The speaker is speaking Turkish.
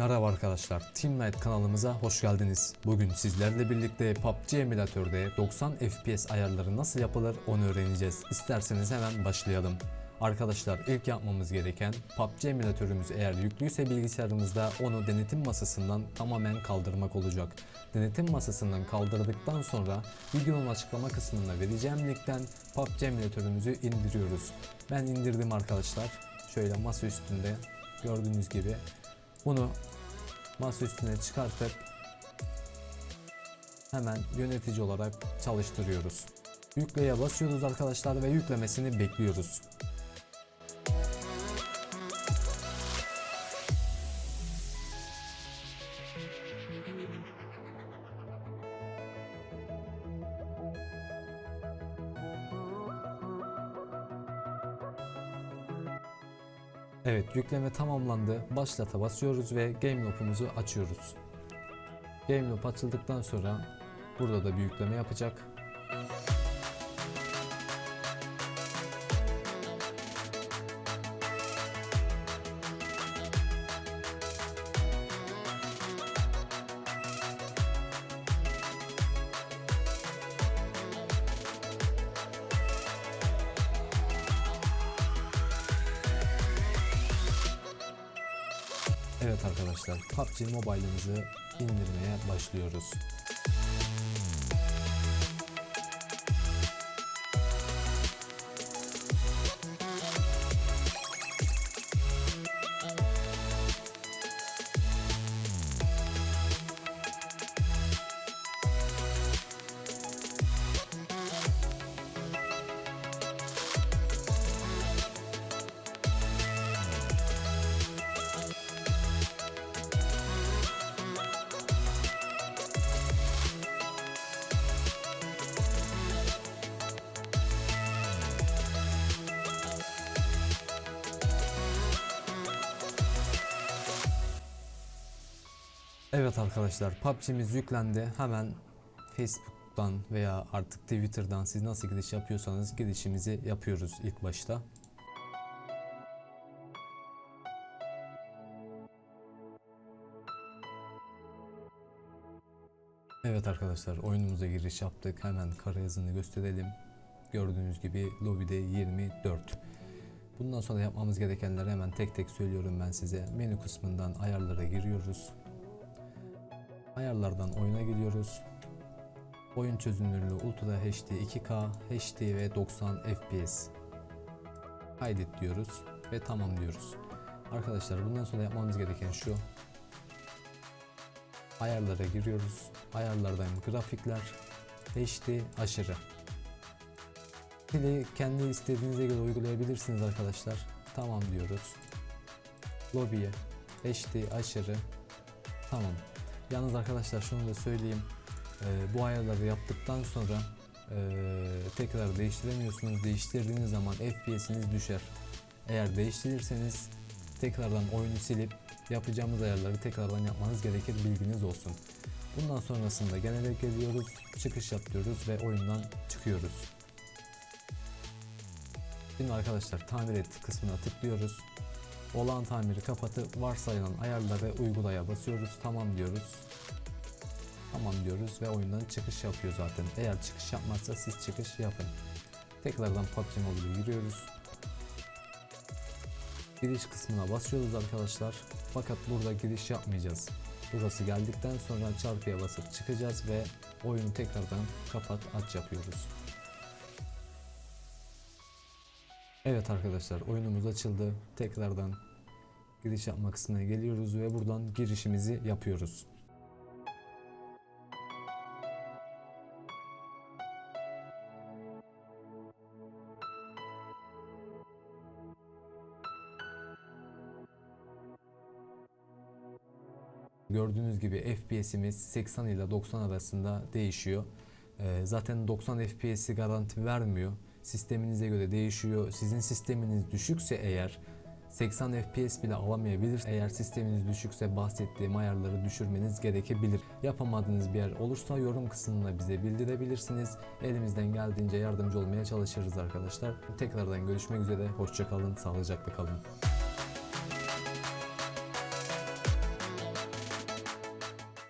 Merhaba arkadaşlar, Team Night kanalımıza hoş geldiniz. Bugün sizlerle birlikte PUBG emülatörde 90 FPS ayarları nasıl yapılır onu öğreneceğiz. İsterseniz hemen başlayalım. Arkadaşlar ilk yapmamız gereken PUBG emülatörümüz eğer yüklüyse bilgisayarımızda onu denetim masasından tamamen kaldırmak olacak. Denetim masasından kaldırdıktan sonra videonun açıklama kısmına vereceğim linkten PUBG emülatörümüzü indiriyoruz. Ben indirdim arkadaşlar. Şöyle masa üstünde gördüğünüz gibi bunu masa üstüne çıkartıp hemen yönetici olarak çalıştırıyoruz. Yükleye basıyoruz arkadaşlar ve yüklemesini bekliyoruz. Evet yükleme tamamlandı. Başlata basıyoruz ve Game Loop'umuzu açıyoruz. Game Loop açıldıktan sonra burada da bir yükleme yapacak. Evet arkadaşlar PUBG Mobile'ımızı indirmeye başlıyoruz. Evet arkadaşlar PUBG'miz yüklendi. Hemen Facebook'tan veya artık Twitter'dan siz nasıl giriş yapıyorsanız girişimizi yapıyoruz ilk başta. Evet arkadaşlar oyunumuza giriş yaptık. Hemen kara yazını gösterelim. Gördüğünüz gibi lobide 24. Bundan sonra yapmamız gerekenleri hemen tek tek söylüyorum ben size. Menü kısmından ayarlara giriyoruz. Ayarlardan oyuna giriyoruz. Oyun çözünürlüğü Ultra HD 2K, HD ve 90 FPS. Kaydet diyoruz ve tamam diyoruz. Arkadaşlar bundan sonra yapmamız gereken şu. Ayarlara giriyoruz. Ayarlardan grafikler, HD aşırı. Dili kendi istediğinize göre uygulayabilirsiniz arkadaşlar. Tamam diyoruz. Lobby'ye HD aşırı. Tamam. Yalnız arkadaşlar şunu da söyleyeyim. Ee, bu ayarları yaptıktan sonra ee, tekrar değiştiremiyorsunuz. Değiştirdiğiniz zaman FPS'iniz düşer. Eğer değiştirirseniz tekrardan oyunu silip yapacağımız ayarları tekrardan yapmanız gerekir bilginiz olsun. Bundan sonrasında genele geliyoruz, çıkış yapıyoruz ve oyundan çıkıyoruz. Şimdi arkadaşlar tamir et kısmına tıklıyoruz. Olağan tamiri kapatıp varsayılan ayarları uygulaya basıyoruz. Tamam diyoruz. Tamam diyoruz ve oyundan çıkış yapıyor zaten. Eğer çıkış yapmazsa siz çıkış yapın. Tekrardan PUBG Mobile'e giriyoruz. Giriş kısmına basıyoruz arkadaşlar. Fakat burada giriş yapmayacağız. Burası geldikten sonra çarpıya basıp çıkacağız ve oyunu tekrardan kapat aç yapıyoruz. Evet arkadaşlar oyunumuz açıldı. Tekrardan giriş yapma kısmına geliyoruz ve buradan girişimizi yapıyoruz. Gördüğünüz gibi FPS'imiz 80 ile 90 arasında değişiyor. Ee, zaten 90 FPS'i garanti vermiyor. Sisteminize göre değişiyor. Sizin sisteminiz düşükse eğer 80 FPS bile alamayabilir. Eğer sisteminiz düşükse bahsettiğim ayarları düşürmeniz gerekebilir. Yapamadığınız bir yer olursa yorum kısmına bize bildirebilirsiniz. Elimizden geldiğince yardımcı olmaya çalışırız arkadaşlar. Tekrardan görüşmek üzere. Hoşçakalın, sağlıcakla kalın.